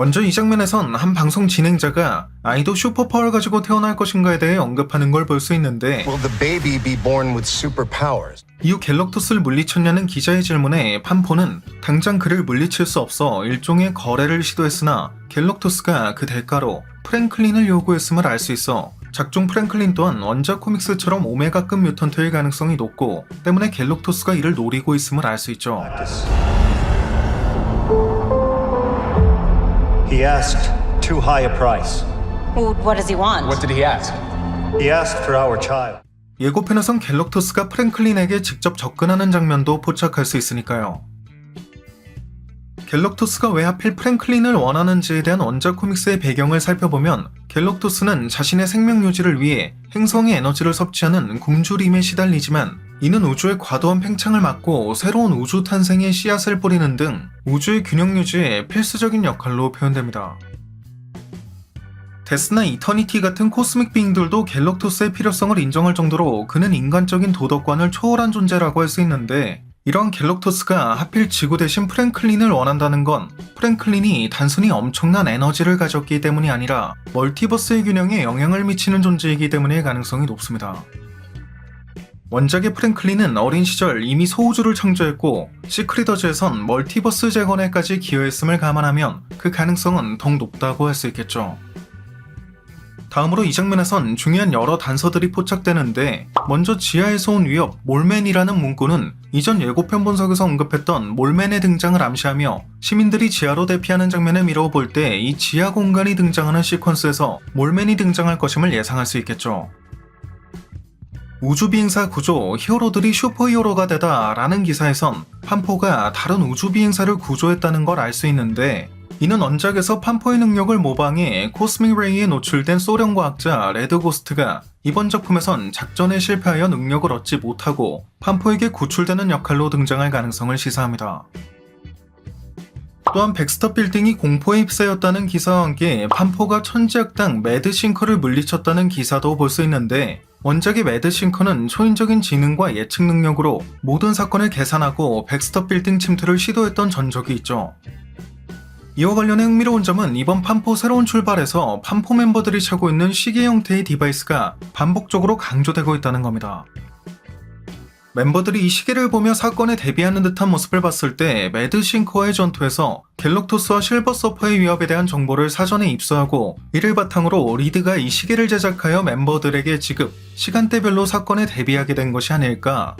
먼저 이 장면에선 한 방송 진행자가 아이도 슈퍼파워를 가지고 태어날 것인가에 대해 언급하는 걸 볼 수 있는데 Will the baby be born with superpowers? 이후 갤럭토스를 물리쳤냐는 기자의 질문에 판포는 당장 그를 물리칠 수 없어 일종의 거래를 시도했으나 갤럭토스가 그 대가로 프랭클린을 요구했음을 알 수 있어 작중 프랭클린 또한 원작 코믹스처럼 오메가급 뮤턴트일 가능성이 높고 때문에 갤럭토스가 이를 노리고 있음을 알 수 있죠. He asked too high a price. What does he want? What did he ask? He asked for our child. 예고편에선 갤럭토스가 프랭클린에게 직접 접근하는 장면도 포착할 수 있으니까요. 갤럭토스가 왜 하필 프랭클린을 원하는지에 대한 원작 코믹스의 배경을 살펴보면 갤럭토스는 자신의 생명 유지를 위해 행성의 에너지를 섭취하는 굶주림에 시달리지만 이는 우주의 과도한 팽창을 막고 새로운 우주 탄생의 씨앗을 뿌리는 등 우주의 균형 유지에 필수적인 역할로 표현됩니다. 데스나 이터니티 같은 코스믹 비잉들도 갤럭토스의 필요성을 인정할 정도로 그는 인간적인 도덕관을 초월한 존재라고 할 수 있는데 이런 갤럭토스가 하필 지구 대신 프랭클린을 원한다는 건 프랭클린이 단순히 엄청난 에너지를 가졌기 때문이 아니라 멀티버스의 균형에 영향을 미치는 존재이기 때문일 가능성이 높습니다. 원작의 프랭클린은 어린 시절 이미 소우주를 창조했고 시크리더즈에선 멀티버스 재건에까지 기여했음을 감안하면 그 가능성은 더욱 높다고 할 수 있겠죠. 다음으로 이 장면에선 중요한 여러 단서들이 포착되는데 먼저 지하에서 온 위협 몰맨이라는 문구는 이전 예고편 본석에서 언급했던 몰맨의 등장을 암시하며 시민들이 지하로 대피하는 장면을 미뤄 볼 때 이 지하 공간이 등장하는 시퀀스에서 몰맨이 등장할 것임을 예상할 수 있겠죠. 우주 비행사 구조 히어로들이 슈퍼히어로가 되다 라는 기사에선 판포가 다른 우주 비행사를 구조했다는 걸 알 수 있는데 이는 원작에서 판포의 능력을 모방해 코스믹 레이에 노출된 소련 과학자 레드 고스트가 이번 작품에선 작전에 실패하여 능력을 얻지 못하고 판포에게 구출되는 역할로 등장할 가능성을 시사합니다. 또한 백스터 빌딩이 공포에 휩싸였다는 기사와 함께 판포가 천지학당 매드 싱커를 물리쳤다는 기사도 볼 수 있는데 원작의 매드 싱커는 초인적인 지능과 예측 능력으로 모든 사건을 계산하고 백스터 빌딩 침투를 시도했던 전적이 있죠. 이와 관련해 흥미로운 점은 이번 판포 새로운 출발에서 판포 멤버들이 차고 있는 시계 형태의 디바이스가 반복적으로 강조되고 있다는 겁니다. 멤버들이 이 시계를 보며 사건에 대비하는 듯한 모습을 봤을 때 매드싱커의 전투에서 갤럭토스와 실버 서퍼의 위협에 대한 정보를 사전에 입수하고 이를 바탕으로 리드가 이 시계를 제작하여 멤버들에게 지급, 시간대별로 사건에 대비하게 된 것이 아닐까